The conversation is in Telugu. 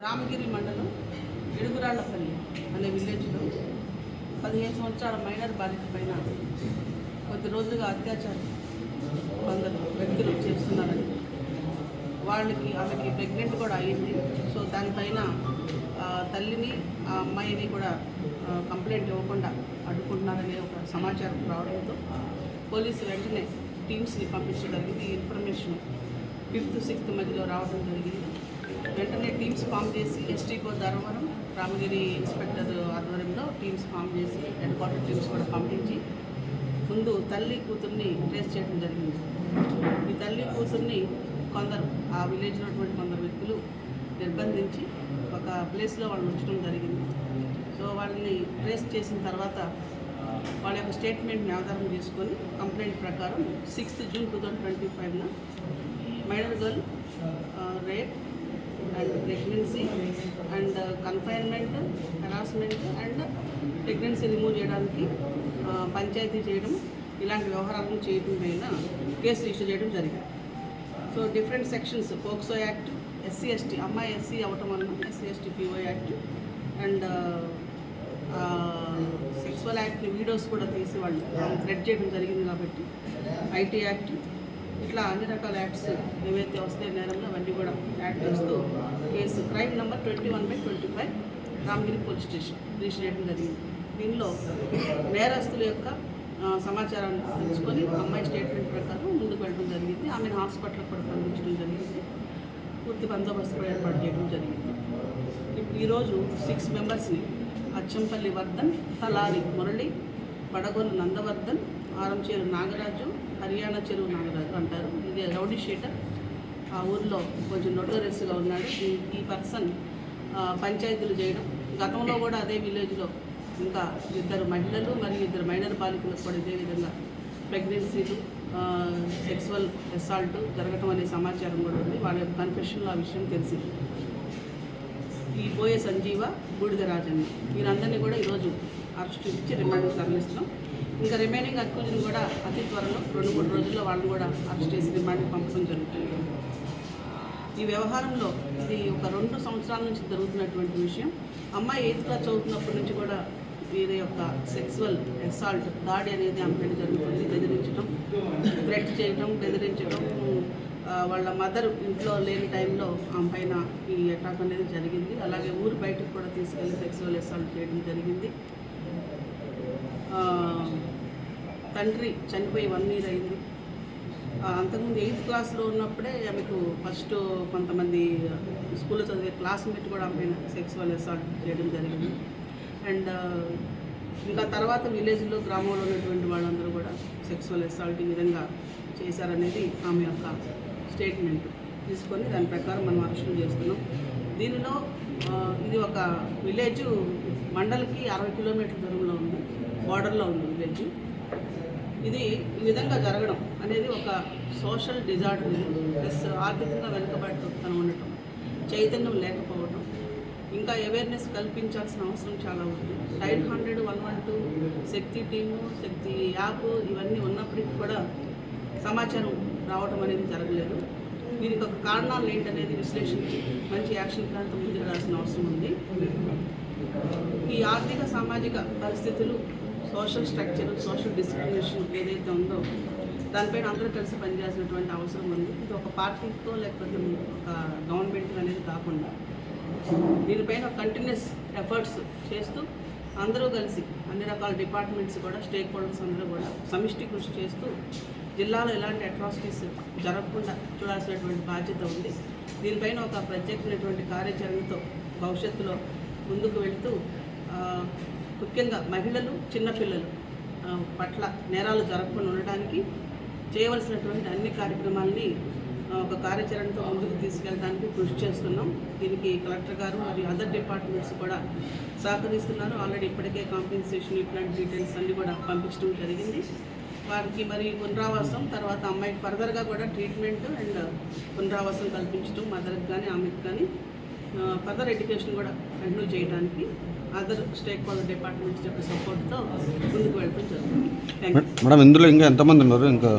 రామగిరి మండలం ఎడుగురాళ్ళపల్లి అనే విలేజ్లో పదిహేను సంవత్సరాల మైనర్ బాలిక పైన కొద్ది రోజులుగా అత్యాచారం కొందరు వ్యక్తులు చేస్తున్నారని వాళ్ళకి ఆమెకి ప్రెగ్నెంట్ కూడా అయ్యింది సో దానిపైన తల్లిని ఆ అమ్మాయిని కూడా కంప్లైంట్ ఇవ్వకుండా అడ్డుకుంటున్నారనే ఒక సమాచారం రావడంతో పోలీసు వెంటనే టీమ్స్ని పంపించడం జరిగింది. ఈ ఇన్ఫర్మేషన్ ఫిఫ్త్ సిక్స్త్ మధ్యలో రావడం జరిగింది. వెంటనే టీమ్స్ ఫామ్ చేసి ఎస్టీకో ధర్మవరం రామగిరి ఇన్స్పెక్టర్ ఆధ్వర్యంలో టీమ్స్ ఫామ్ చేసి హెడ్ క్వార్టర్ టీమ్స్ కూడా పంపించి ముందు తల్లి కూతుర్ని ట్రేస్ చేయడం జరిగింది. ఈ తల్లి కూతుర్ని కొందరు ఆ విలేజ్లో ఉన్నటువంటి కొందరు వ్యక్తులు నిర్బంధించి ఒక ప్లేస్లో వాళ్ళు ఉంచడం జరిగింది. సో వాళ్ళని ట్రేస్ చేసిన తర్వాత వాళ్ళ యొక్క స్టేట్మెంట్ని ఆధారం చేసుకొని కంప్లైంట్ ప్రకారం sixth June two thousand twenty ఫైవ్న minor girl rape and pregnancy and confinement harassment and pregnancy remove చేయడానికి పంచాయతీ చేయడం ఇలాంటి వ్యవహారాలను చేయడం పైన కేసు రిజిస్టర్ చేయడం జరిగింది. So different sections POCSO act SC ST అమ్మాయి ఎస్సీ అవ్వటం వలన SC ST PO act and sexual act videos కూడా తీసి వాళ్ళు థ్రెడ్ చేయడం జరిగింది కాబట్టి ఐటీ యాక్ట్ ఇట్లా అన్ని రకాల యాక్ట్స్ ఏవైతే వస్తాయి నేరంలో అవన్నీ కూడా యాడ్ చేస్తూ case. Crime number twenty one by twenty five Ramagiri police station. Register చేయడం జరిగింది. దీనిలో నేరస్తుల యొక్క సమాచారాన్ని తెలుసుకొని అమ్మాయి స్టేట్మెంట్ ప్రకారం ముందుకు వెళ్ళడం జరిగింది. ఆమెను హాస్పిటల్కి కూడా పంపించడం జరిగింది. పూర్తి బందోబస్తు కూడా ఏర్పాటు చేయడం జరిగింది. ఇప్పుడు ఈరోజు సిక్స్ మెంబర్స్ని అచ్చంపల్లి వర్ధన్ తలారి మురళి పడగొల్లు నందవర్ధన్ ఆరం చెరువు నాగరాజు హర్యానా చెరువు నాగరాజు అంటారు. ఇది రౌడీ షీటర్. ఆ ఊర్లో కొంచెం నొటోరియస్గా ఉన్నాడు. ఈ ఈ పర్సన్ పంచాయతీలు చేయడం. గతంలో కూడా అదే విలేజ్లో ఇంకా ఇద్దరు మహిళలు మరియు ఇద్దరు మైనర్ బాలికలకు కూడా ఇదే విధంగా ప్రెగ్నెన్సీలు సెక్సువల్ అసాల్ట్ జరగటం అనే సమాచారం కూడా ఉంది. వాళ్ళ యొక్క కన్ఫెషన్లో ఆ విషయం తెలిసింది. ఈ పోయే సంజీవ బూడిద రాజన్న. వీరందరినీ కూడా ఈరోజు అరెస్ట్ ఇచ్చి రిమాండ్ తరలిస్తున్నాం. ఇంకా రిమైనింగ్ అక్యూజ్ని కూడా అతి త్వరలో రెండు మూడు రోజుల్లో వాళ్ళని కూడా అరెస్ట్ చేసి రిమాండ్కి పంపడం జరుగుతుంది. ఈ వ్యవహారంలో ఇది ఒక రెండు సంవత్సరాల నుంచి జరుగుతున్నటువంటి విషయం. అమ్మాయి ఎయిత్ క్లాస్ చదువుతున్నప్పటి నుంచి కూడా వీరి యొక్క సెక్సువల్ అసాల్ట్ దాడి అనేది ఆమె పైన జరుగుతుంది. బెదిరించడం థ్రెట్ చేయడం బెదిరించడం వాళ్ళ మదర్ ఇంట్లో లేని టైంలో ఆమె పైన ఈ అటాక్ అనేది జరిగింది. అలాగే ఊరు బయటకు కూడా తీసుకెళ్ళి సెక్సువల్ అసాల్ట్ చేయడం జరిగింది ఆ, తండ్రి చనిపోయి వన్ ఇయర్ అయింది. అంతకుముందు ఎయిత్ క్లాస్లో ఉన్నప్పుడే ఆమెకు ఫస్ట్ కొంతమంది స్కూల్లో చదివే క్లాస్మేట్ కూడా ఆమె పైన సెక్సువల్ అసాల్ట్ చేయడం జరిగింది. అండ్ ఇంకా తర్వాత విలేజ్లో గ్రామంలో ఉన్నటువంటి వాళ్ళందరూ కూడా సెక్సువల్ అసాల్ట్ ఈ విధంగా చేశారనేది ఆమె యొక్క స్టేట్మెంట్. తీసుకొని దాని ప్రకారం మనం అరెస్టులు చేస్తున్నాం. దీనిలో ఇది ఒక విలేజ్ మండలికి అరవై కిలోమీటర్ల దూరంలో ఉంది. బార్డర్లో ఉంది విలేజ్. ఇది ఈ విధంగా జరగడం అనేది ఒక సోషల్ డిజార్డర్ ప్లస్ ఆర్థికంగా వెనుకబడుతూ ఉండటం చైతన్యం లేకపోవడం ఇంకా అవేర్నెస్ కల్పించాల్సిన అవసరం చాలా ఉంది. Nine hundred one one two Shakti team Shakti app ఇవన్నీ ఉన్నప్పటికీ కూడా సమాచారం రావడం అనేది జరగలేదు. దీనికి ఒక కారణాలు ఏంటనేది విశ్లేషించి మంచి యాక్షన్ ప్లాన్తో ముందుకు రావాల్సిన అవసరం ఉంది. ఈ ఆర్థిక సామాజిక పరిస్థితులు సోషల్ స్ట్రక్చర్ సోషల్ డిస్క్రిమినేషన్ ఏదైతే ఉందో దానిపైన అందరూ కలిసి పనిచేయాల్సినటువంటి అవసరం ఉంది. ఇది ఒక పార్టీతో లేకపోతే ఒక గవర్నమెంట్ అనేది కాకుండా దీనిపైన కంటిన్యూస్ ఎఫర్ట్స్ చేస్తూ అందరూ కలిసి అన్ని రకాల డిపార్ట్మెంట్స్ కూడా స్టేక్ హోల్డర్స్ అందరూ కూడా సమిష్టి కృషి చేస్తూ జిల్లాలో ఎలాంటి అట్రాసిటీస్ జరగకుండా చూడాల్సినటువంటి బాధ్యత ఉంది. దీనిపైన ఒక ప్రత్యేకమైనటువంటి కార్యాచరణతో భవిష్యత్తులో ముందుకు వెళ్తూ ముఖ్యంగా మహిళలు చిన్నపిల్లలు పట్ల నేరాలు జరగకుండా ఉండడానికి చేయవలసినటువంటి అన్ని కార్యక్రమాల్ని ఒక కార్యాచరణతో ముందుకు తీసుకెళ్ళడానికి కృషి చేస్తున్నాం. దీనికి కలెక్టర్ గారు మరియు అదర్ డిపార్ట్మెంట్స్ కూడా సహకరిస్తున్నారు. ఆల్రెడీ ఇప్పటికే కాంపెన్సేషన్ ఇట్లాంటి డీటెయిల్స్ అన్నీ కూడా పంపించడం జరిగింది. వారికి మరి పునరావాసం తర్వాత అమ్మాయికి ఫర్దర్గా కూడా ట్రీట్మెంట్ అండ్ పునరావాసం కల్పించడం మదర్కి కానీ ఆమెకి కానీ ఫర్దర్ ఎడ్యుకేషన్ కూడా కంటిన్యూ చేయడానికి అదర్ స్టేక్ హోల్డర్ డిపార్ట్మెంట్స్ చెప్పే సపోర్ట్తో ముందుకు వెళ్ళడం జరుగుతుంది. మేడం ఇందులో ఇంకా ఎంతమంది ఉన్నారు? ఇంకా